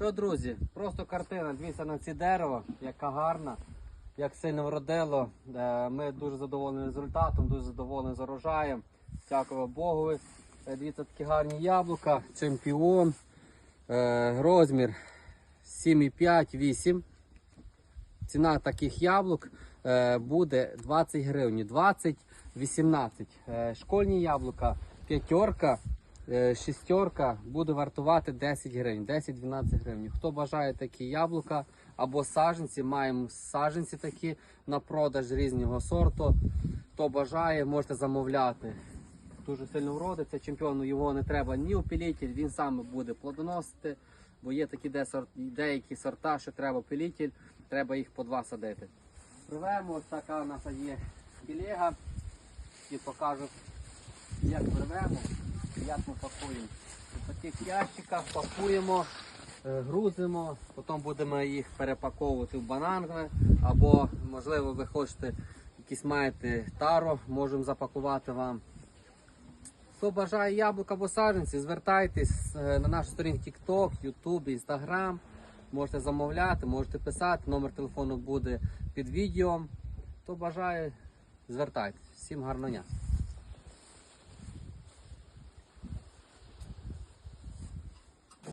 Що, друзі, просто картина. Дивіться на ці дерева, яка гарна, як сильно вродило. Е, Ми дуже задоволені результатом, дуже задоволені з урожаєм. Дякую Богу. Е, Дивіться, такі гарні яблука, чемпіон. Е, Розмір 7,5-8. Ціна таких яблук буде 20 гривень, 20-18. Е, Школьні яблука, п'ятерка, шістерка буде вартувати 10 гривень, 10-12 гривень. Хто бажає такі яблука або саженці, маємо саженці такі на продаж різного сорту. Хто бажає, можете замовляти. Дуже сильно вродиться. Чемпіону його не треба ні опілітель, він сам буде плодоносити, бо є такі деякі сорта, що треба пилітель, треба їх по два садити. Привемо, ось така у нас є білега і покажу, як привемо, як ми пакуємо. У таких ящиках пакуємо, е, грузимо, потім будемо їх перепаковувати в банани, або, можливо, ви хочете якісь маєте таро, можемо запакувати вам. Хто бажає яблук або саджанці, звертайтесь е, на нашу сторінку TikTok, YouTube, Instagram. Можете замовляти, можете писати. Номер телефону буде під відео. Хто бажає, звертайтесь. Всім гарного дня.